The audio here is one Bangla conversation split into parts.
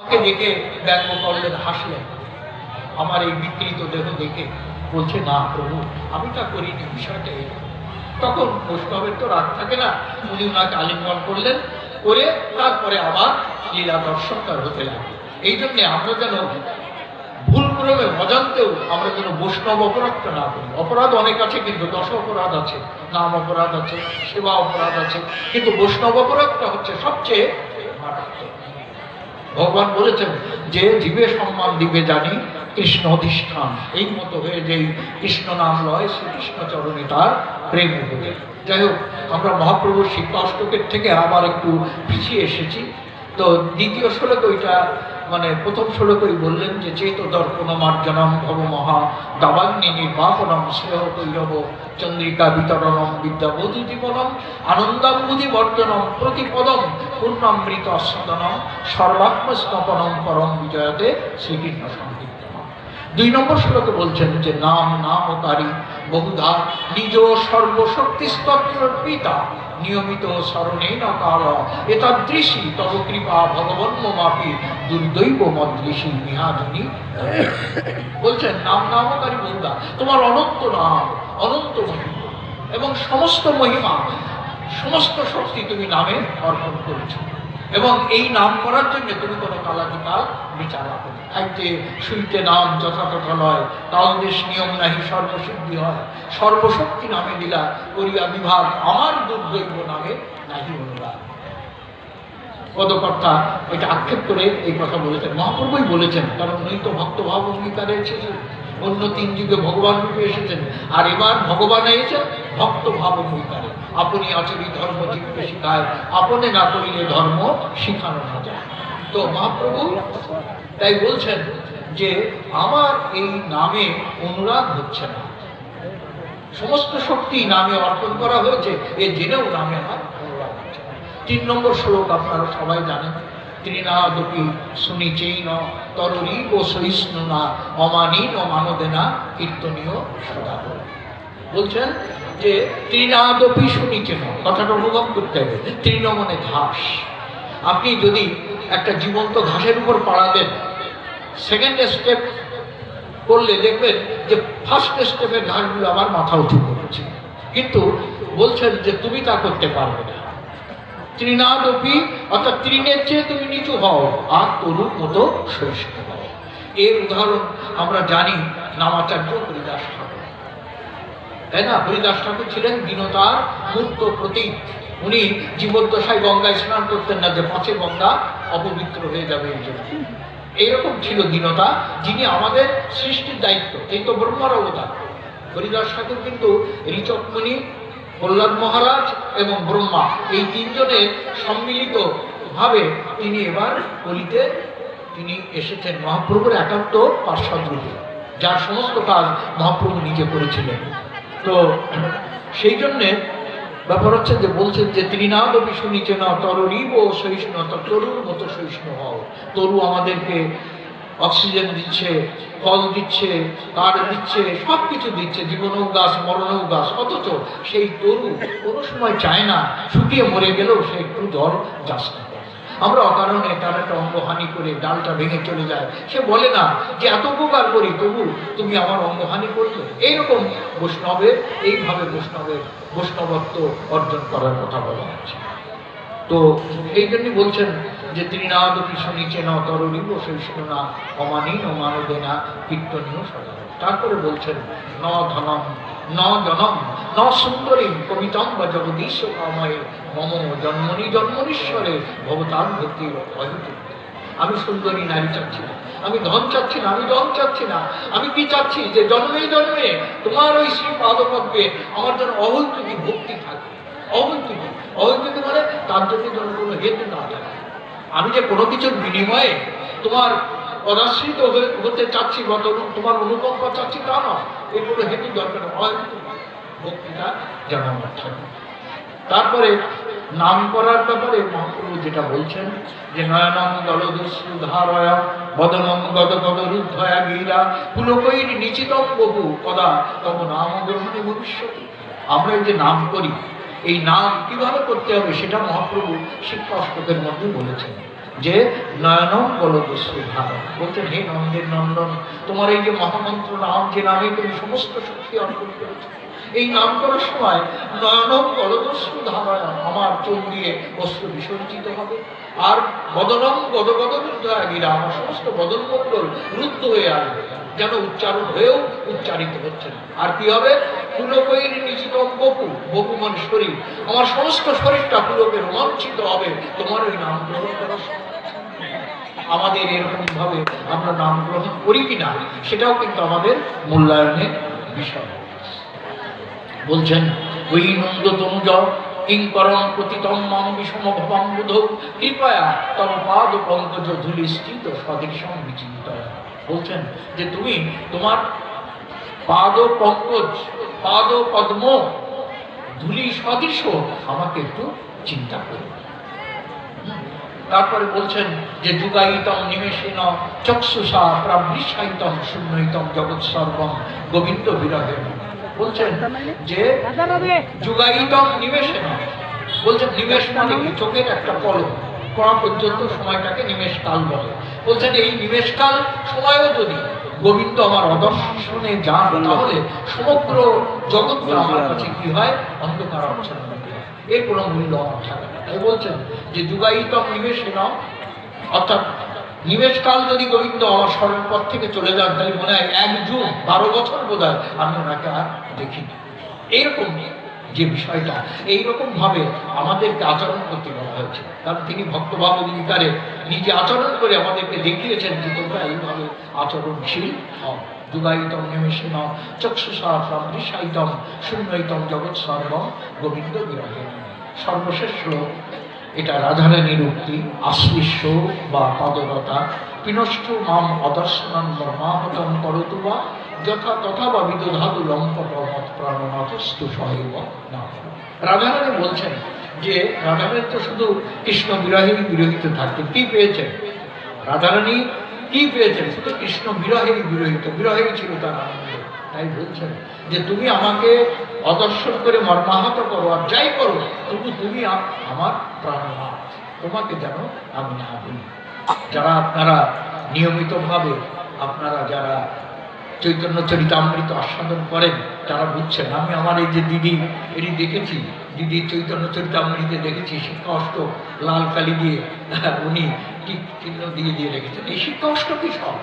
আমাকে দেখে ব্যঙ্গ করলেন হাসলেন আমার এই বিকৃত দেহ দেখে বলছে, না প্রভু, আমি তা করিনি, বিষয়টা এই। তখন বৈষ্ণবের তো রাগ থাকে না। উনি ওনাকে আলিঙ্গন করলেন, করে তারপরে আবার লীলা দর্শন হতে লাগল। এই জন্যে আমরা যেন ভুল ক্রমে অজান্তেও আমরা যেন বৈষ্ণব অপরাধটা না করি। অপরাধ অনেক আছে, কিন্তু দশ অপরাধ আছে, নাম অপরাধ আছে, সেবা অপরাধ আছে, কিন্তু বৈষ্ণব অপরাধটা হচ্ছে সবচেয়ে মারাত্মক। ভগবান বলেছেন, যে জীবে সম্মান দিবে জানি কৃষ্ণ অধিষ্ঠান। এই মতো হয়ে যেই কৃষ্ণ নাম লয় শ্রীকৃষ্ণ চরণে তার প্রেম হবে যাই হোক, আমরা মহাপ্রভুর শিক্ষা অষ্টকের থেকে আবার একটু পিছিয়ে এসেছি। তো দ্বিতীয় শ্লোক ওইটা মানে প্রথম শ্লোকই বললেন যে চেত দর্পণ মার্জনম ভব মহা দাবাগ্নি নির্বাপনম স্নেহ কৈরব চন্দ্রিকা বিতরণম বিদ্যাবোধি জীবনম আনন্দাম্বুধি বর্জনম প্রতিপদম পূর্ণামৃত আস্বাদনম সর্বাত্মস্থাপনম পরম বিজয়তে শ্রীকৃষ্ণ সংকীর্তনম। দুই নম্বর শ্লোকে বলছেন যে নাম নাম নামকারী বহুধা নিজ সর্বশক্তি স্তত্র পিতা নিয়মিত স্মরণে না কার এতাদৃশী, তব কৃপা ভগবন মাপি দুর্দৈব মদৃশী নিহাধনী বলছেন, নাম নামকারী বন্ধা তোমার অনন্ত নাম, অনন্ত মহিমা এবং সমস্ত মহিমা, সমস্ত শক্তি তুমি নামে অর্পণ করেছ। এবং এই নাম করার জন্য তুমি কোনো কালাধিকার বিচার না। খাইতে শুইতে নাম যথাযথ নয়, তালদেশ নিয়ম নাহি সর্বসিদ্ধি হয়। সর্বশক্তি নামে দিলা করিয়া বিভাগ আমার দুর্দৈব নামে নাহি অনুরাগ। পদকর্তা ওইটা আক্ষেপ করে এই কথা বলেছেন। মহাপ্রভুই বলেছেন, কারণ উনি তো ভক্তভাব অঙ্গীকারে এসেছেন অন্য তিন যুগে ভগবান রূপে এসেছেন। আর এবার ভগবান এসেছেন ভক্তভাব অঙ্গীকারে আপনি আচরি ধর্ম জীবকে শিখায় আপনি না করিলে ধর্ম শিখানো না যায়। তো মহাপ্রভু তাই বলছেন যে, আমার এই নামে অনুরাগ হচ্ছে না। সমস্ত শক্তি নামে অর্পণ করা হয়েছে। এ জেনেও নামে আমার অনুরাগ হচ্ছে না। তিন নম্বর শ্লোক আপনারা সবাই জানেন। ত্রিনাদপি শুনিচেই ন তরুরী ও সহিষ্ণু না অমানীন ও মানদেনা কীর্তনীয় সদা বলছেন যে ত্রিনাদপি শুনিচেন কথাটা অনুভব করতে হবে তৃণ মানে ঘাস। আপনি যদি একটা জীবন্ত ঘাসের উপর পাড়া দেন সেকেন্ড স্টেপ করলে দেখবেন যে ফার্স্ট স্টেপের ঘাসগুলো আমার মাথা উঁচু করেছে কিন্তু বলছেন যে তুমি তা করতে পারবে না। তৃণাদপি অর্থাৎ তৃণের চেয়ে তুমি নিচু হও, আর তরুর মতো হও। এর উদাহরণ আমরা জানি নামাচার্য হরিদাস ঠাকুর। তাই না? হরিদাস ঠাকুর ছিলেন দীনতার মূর্ত প্রতীক। উনি জীবদ্দশায় গঙ্গায় স্নান করতেন না, যে পাঁচে গঙ্গা অপবিত্র হয়ে যাবে এই জন্য। এইরকম ছিল দীনতা, যিনি আমাদের সৃষ্টির দায়িত্ব। এই তো ব্রহ্মার অবতার হরিদাস ঠাকুর কিন্তু ঋচকমণি প্রহ্লাদ মহারাজ এবং ব্রহ্মা, এই তিনজনের সম্মিলিত ভাবে তিনি এবার কলিতে তিনি এসেছেন মহাপ্রভুর একান্ত পার্শ্বদ রূপে যার সমস্ত কাজ মহাপ্রভু নিজে করেছিলেন। তো সেই জন্যে ব্যাপার হচ্ছে যে বলছেন যে ত্রিনাদপি নিচে না ও সহিষ্ণু তরুর মতো সহিষ্ণু হও, তরু আমাদেরকে অক্সিজেন দিচ্ছে, ফল দিচ্ছে কাঠ দিচ্ছে সব কিছু দিচ্ছে, জীবনও গাছ, মরণও গাছ। অথচ সেই তরু কোনো সময় চায় না, শুকিয়ে মরে গেলেও সে একটু জল যাস না আমরা অকারণে তার একটা অঙ্গহানি করে ডালটা ভেঙে চলে যায় সে বলে না যে, এত উপকার করি, তবু তুমি আমার অঙ্গহানি করলে। এইরকম বৈষ্ণবের, এইভাবে বৈষ্ণবের, বৈষ্ণবত্ব অর্জন করার কথা বলা হচ্ছে। তো এই জন্যই বলছেন যে ত্রিনাদপি শুনিছে না তরুণীব সহিষ্ণু না অমানীন মানবে না কীর্তনীয় তারপরে বলছেন ন ধনম ন জনম ন সুন্দরী কবিতম বা জগদীশ কাময়ে, মম জন্মনি জন্মনীশ্বরে ভবতার ভক্তির অহিত আমি সুন্দরী নারী চাচ্ছি না। আমি ধন চাচ্ছি না, আমি ধন চাচ্ছি না। আমি কি চাচ্ছি যে জন্মে জন্মে তোমার ওই শ্রী পাদপদ্মে আমার যেন অহৈতুকি ভক্তি থাকে অহৈতুকি অহৈতুকি মানে তার জন্য যেন কোনো হেতু না থাকে আমি যে কোনো কিছুর বিনিময়ে তোমার হয়ে- হতে চাচ্ছি বা তোমার অনুকম্পা চাচ্ছি তা নয়। এর কোনো হেতু দরকার। অহেতুক ভক্তিটা যেন আমার থাকে। তারপরে নাম করার ব্যাপারে মহাপ্রভু যেটা বলছেন যে নয়নম দলদস্যু ধারয় বদনম গদ গদ রুদ্ধয়া গীরা, পুলকৈর নিচিতম বহু কদা তব নাম গ্রহণে ভবিষ্যৎ আমরা যে নাম করি এই নাম কীভাবে করতে হবে সেটা মহাপ্রভু শিক্ষা অষ্টকের মধ্যে বলেছেন যে, নয়নম বলদস্যু ভারত বলছেন, হে নন্দের নন্দন, তোমার এই যে মহামন্ত্র নাম, যে নামে তুমি সমস্ত শক্তি অর্জন করেছ, এই নাম করার সময় নয়নম বলদস্যু ধারা আমার চোখ দিয়ে অস্ত্র বিসর্জিত হবে। আর বদনম গদগদ গদগদা আমার সমস্ত বদনমণ্ডল রুদ্ধ হয়ে আসবে, যেন উচ্চারণ হয়েও উচ্চারিত হচ্ছে আর কি হবে? নিচিতম মানে শরীর। আমার সমস্ত শরীরটা পুলকে রোমাঞ্চিত হবে। তোমার ওই নাম গ্রহণ করার আমাদের এরকম ভাবে আমরা নাম গ্রহণ করি কিনা, সেটাও কিন্তু আমাদের মূল্যায়নের বিষয়। বলছেন, ওই নন্দ তনুজ কিঙ্করম প্রতিতম মম বিষম ভবাম বুধ। কৃপয়া পাদ পঙ্কজ ধুলি স্থিত সদৃশম বিচিন্ত বলছেন যে তুমি তোমার পাদ পঙ্কজ, পাদ পদ্ম ধুলি সদৃশ, আমাকে একটু চিন্তা করো। তারপরে বলছেন যে যুগায়িতম নিমেষেন চক্ষুষা প্রাবৃষায়িতম শূন্যইতম জগৎ সর্বম গোবিন্দ বিরহে বলছেন যে যুগায়িতম নিমেষেন। বলছেন নিমেষ মানে চোখের একটা পলক করা পর্যন্ত সময়টাকে নিমেষ কাল বলে। বলছেন এই নিমেষ কাল সময়ও যদি গোবিন্দ আমার অদর্শনে যান তাহলে সমগ্র জগৎটা আমার কাছে কি হয়? অন্ধকার অচ্ছন্ন এর কোনো মূল্য আমার থাকে না। তাই বলছেন যে যুগায়িতম নিমেষে নাও অর্থাৎ নিমেষকাল যদি গোবিন্দ আমার স্মরণ পথ থেকে চলে যান তাহলে মনে হয় এক যুগ বারো বছর বোধ হয় আমি ওনাকে আর দেখিনি। এইরকম যে বিষয়টা এইরকম ভাবে আমাদেরকে আচরণ করতে বলা হয়েছে। কারণ তিনি ভক্তভাব অঙ্গীকারে নিজে আচরণ করে আমাদেরকে দেখিয়েছেন যে তোমরা এইভাবে আচরণশীল হও। যুগায়িতম নিমেষে ন চক্ষুষা প্রাবৃষায়িতম শূন্যইতম জগৎ সর্বম গোবিন্দ বিরহে সর্বশেষ শ্লোক, এটা রাধারানীর উক্তি, আশ্লিষ্য বা পদরতা। পিনষ্ঠ মাম অদর্শনম ব্রহ্মাহতম করতু বা যথা তথা বা বিদধাতু লম্পট মত প্রাণনাথস্তু সহৈব না। রাধারানী বলছেন যে, রাধারানী তো শুধু কৃষ্ণ বিরোহী বিরোহিত থাকতো কি পেয়েছেন? রাধারানী কি পেয়েছেন? শুধু কৃষ্ণ বিরহেই বিরোহিত, বিরহেই ছিল তার তাই বলছেন যে তুমি আমাকে অদর্শন করে মর্মাহত করো আর যাই করো, তবু তুমি আমার প্রাণনাথ তোমাকে যেন আমি না বলি। যারা আপনারা নিয়মিতভাবে আপনারা যারা চৈতন্য চরিতামৃত আস্বাদন করেন, তারা বুঝছেন, আমি আমার এই যে দিদি এটি দেখেছি, দিদি চৈতন্য চরিতামৃতে দেখেছি, শিক্ষা অষ্টক লাল কালি দিয়ে উনি টিক চিহ্ন দিয়ে দিয়ে রেখেছেন। এই শিক্ষা অষ্ট কি সব?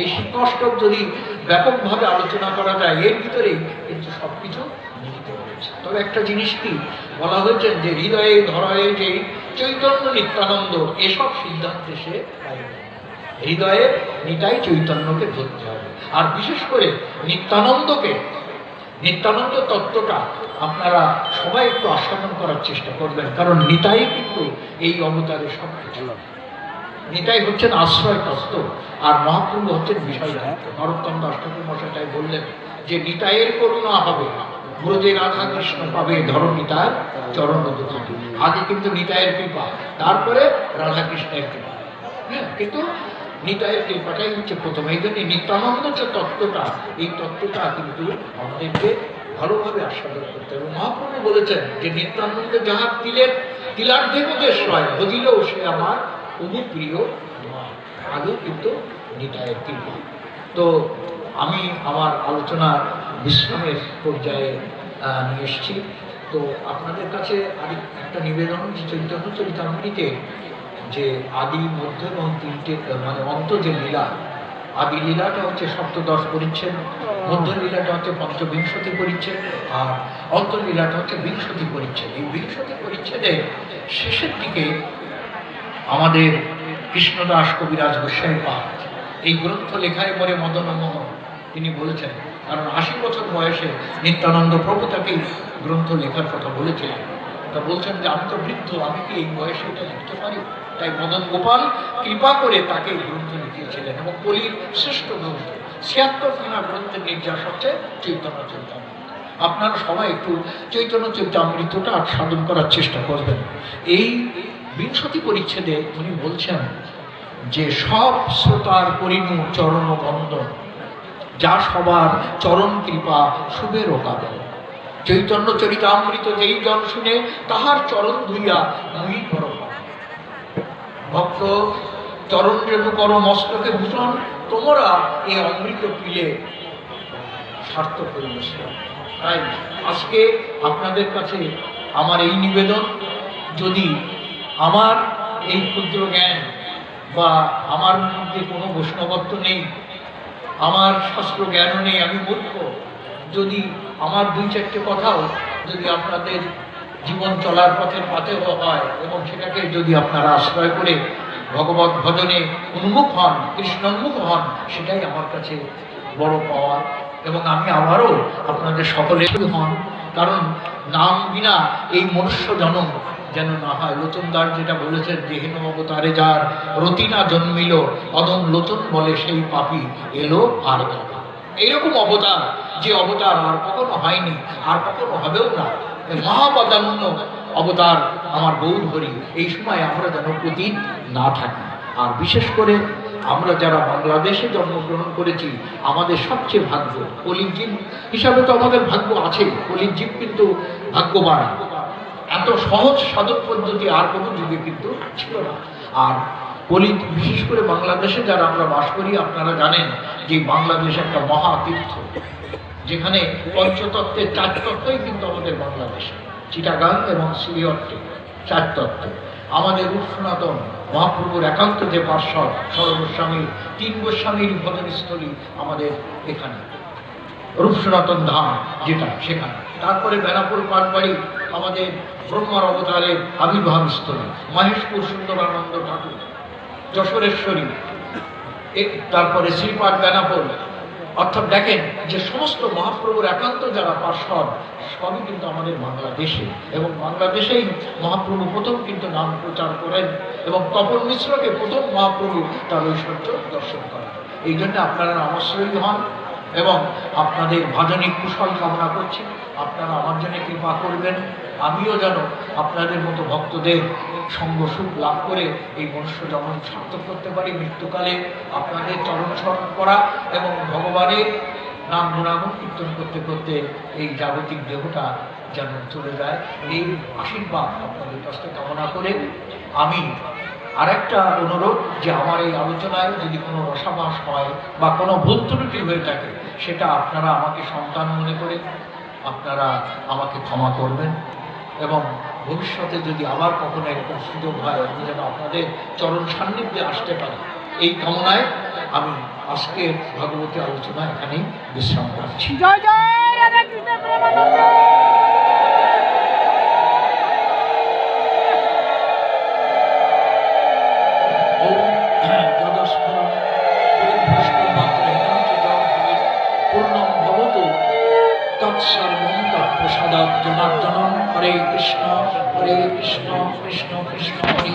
এই শিক্ষা অষ্টক যদি ব্যাপকভাবে আলোচনা করা যায়, এর ভিতরেই কিন্তু সব কিছু নিহিত রয়েছে তবে একটা জিনিস কি? বলা হয়েছে যে হৃদয়ে, ধরায় যে চৈতন্য নিত্যানন্দ, এসব সিদ্ধান্তে সে হৃদয়ে নিতাই চৈতন্যকে ধরতে হবে। আর বিশেষ করে নিত্যানন্দকে, নিত্যানন্দ তত্ত্বটা আপনারা সবাই একটু আস্বাদন করার চেষ্টা করবেন, কারণ নিতাই কিন্তু এই অবতারে সব কিছু নিতাই হচ্ছেন আশ্রয় তত্ত্ব, আর মহাপ্রভু হচ্ছেন বিষয় নরোত্তম দাস ঠাকুর মশাইটাই বললেন যে, নিতাইয়ের করুণা হবে ব্রজে রাধা কৃষ্ণ পাবে, ধরো নিতায় চরণ আগে কিন্তু নিতাইয়ের কৃপা, তারপরে রাধা কৃষ্ণের কৃপা। হ্যাঁ কিন্তু নিতাইয়ের কৃপাটাই হচ্ছে প্রথম। এই জন্য নিত্যানন্দ যে তত্ত্বটা, এই তত্ত্বটা কিন্তু আমাদেরকে ভালোভাবে আস্বাদন করতে হবে। মহাপ্রভু বলেছেন যে, নিত্যানন্দ যাহা তিলের তিলার্ধে দেশ হয় ভজিলেও সে আমার খুবই প্রিয় নয় আগে কিন্তু নিতাইয়ের কৃপা। তো আমি আমার আলোচনার বিশ্রামের পর্যায়ে নিয়ে এসেছি। তো আপনাদের কাছে আরেক একটা নিবেদন চৈতন্য চরিতামৃতে যে আদি, মধ্য এবং তিনটে মানে অন্ত যে লীলা, আদি লীলাটা হচ্ছে সপ্তদশ পরিচ্ছেদ, মধ্য লীলাটা হচ্ছে পঞ্চবিংশতি পরিচ্ছেদ, আর অন্তর্লীলাটা হচ্ছে বিংশতি পরিচ্ছেদ। এই বিংশতি পরিচ্ছেদের শেষের দিকে আমাদের কৃষ্ণদাস কবিরাজ গোস্বামী পাঠ এই গ্রন্থ লেখায় পরে মদন মোহন, তিনি বলেছেন, কারণ আশি বছর বয়সে নিত্যানন্দ প্রভু তাকে গ্রন্থ লেখার কথা বলেছিলেন। তা বলছেন যে, আমি তো বৃদ্ধ, আমি কি এই বয়সে এটা লিখতে পারি? তাই মদন গোপাল কৃপা করে তাকে গ্রন্থ লিখিয়েছিলেন এবং কলির শ্রেষ্ঠ গ্রন্থ ছিয়াত্তর খানা গ্রন্থের নির্যাস হচ্ছে চৈতন্য চৈতন্য আপনারা সবাই একটু চৈতন্য চৈতামৃতটা সাধন করার চেষ্টা করবেন। এই বিংশতি পরিচ্ছেদে উনি বলছেন যে সব শ্রোতার পরিণু চরণ বন্দন যা সবার চরণ কৃপা শুভের কারণ চৈতন্য চরিতামৃত যেই জন শুনে তাহার চরণ ধুইয়া মুই পরম। ভক্ত, চরণ রেণু কর মস্তকে ভূষণ, তোমরা এই অমৃত পিলে স্বার্থ পরিবেশন তাই আজকে আপনাদের কাছে আমার এই নিবেদন। যদি আমার এই ক্ষুদ্র জ্ঞান বা আমার মধ্যে কোনো বৈষ্ণবত্ব নেই, আমার শাস্ত্র জ্ঞানও নেই, আমি মূর্খ। যদি আমার দুই চারটে কথাও যদি আপনাদের জীবন চলার পথের পাতেও হয় এবং সেটাকে যদি আপনারা আশ্রয় করে ভগবত ভজনে উন্মুখ হন কৃষ্ণোন্মুখ হন, সেটাই আমার কাছে বড় পাওয়া। এবং আমি আবারও আপনাদের সকলে হন, কারণ নাম বিনা এই মনুষ্য জনম যেন না হয়। লোচন লোচনদার যেটা বলেছেন যে হেন অবতারে যার রতিনা জন্মিল, অদম লোচন বলে সেই পাপি এলো আর গেল এইরকম অবতার, যে অবতার আর কখনো হয়নি, আর কখনো হবেও না। মহাপদান্য অবতার আমার গৌর হরি, এই সময় আমরা যেন প্রতীক না থাকি। আর বিশেষ করে আমরা যারা বাংলাদেশে জন্মগ্রহণ করেছি, আমাদের সবচেয়ে ভাগ্য কলিজীব হিসাবে তো আমাদের ভাগ্য আছে কলিজীব কিন্তু ভাগ্যবান। এত সহজ সাধক পদ্ধতি আর কোনো যুগে কিন্তু ছিল না। আর কলি বিশেষ করে বাংলাদেশে যারা আমরা বাস করি, আপনারা জানেন যে বাংলাদেশ একটা মহাতীর্থ, যেখানে পঞ্চতত্ত্বের চার তত্ত্বই কিন্তু আমাদের বাংলাদেশে, চিটাগাং এবং সিরিয়ট্টে চার তত্ত্ব। আমাদের রূপসনাতন মহাপ্রভুর একান্ত যে পার্শ্বদ সর্বস্বামী তিন গোস্বামীর ভজনস্থলী আমাদের এখানে। রূপসনাতন ধাম যেটা সেখানে। তারপরে বেনাপুর পাটবাড়ি আমাদের ব্রহ্মার অবতারের আবির্ভাব স্থলী মহেশপুর সুন্দরানন্দ ঠাকুর, যশোরেশ্বরী তারপরে শ্রীপাঠ বেনাপুর অর্থাৎ দেখেন যে সমস্ত মহাপ্রভুর একান্ত যারা পার্শ্বদ, সবই কিন্তু আমাদের বাংলাদেশে। এবং বাংলাদেশেই মহাপ্রভু প্রথম কিন্তু নাম প্রচার করেন এবং তপন মিশ্রকে প্রথম মহাপ্রভু তার ঐশ্বর্য দর্শন করেন। এই জন্য আপনারা নামশ্রয়ী হন। এবং আপনাদের ভজনিক কুশল কামনা করছি। আপনারা আমার জন্য কৃপা করবেন। আমিও যেন আপনাদের মতো ভক্তদের সঙ্গ সুখ লাভ করে এই মনুষ্য যেমন সার্থক করতে পারি। মৃত্যুকালে আপনাদের চরণ স্মরণ করা এবং ভগবানের নাম গুণাগুণ কীর্তন করতে করতে এই জাগতিক দেহটা যেন চলে যায়। এই আশীর্বাদ আপনাদের থেকে কামনা করে আমি আরেকটা অনুরোধ যে আমার এই আলোচনায় যদি কোনো রসাভাস হয় বা কোনো ভুল ত্রুটি হয়ে থাকে সেটা আপনারা আমাকে সন্তান মনে করে আপনারা আমাকে ক্ষমা করবেন। এবং ভবিষ্যতে যদি আবার কখনো এরকম সুযোগ হয়, আমি যেন আপনাদের চরণ সান্নিধ্যে আসতে পারি, এই কামনায় আমি আজকে ভগবতী আলোচনা এখানেই বিশ্রাম করছি জয় জয় রাধা কৃষ্ণ তৎসর্বং তৎপ্রসাদাৎ জনার্দনম হরে কৃষ্ণ হরে কৃষ্ণ কৃষ্ণ কৃষ্ণ হরে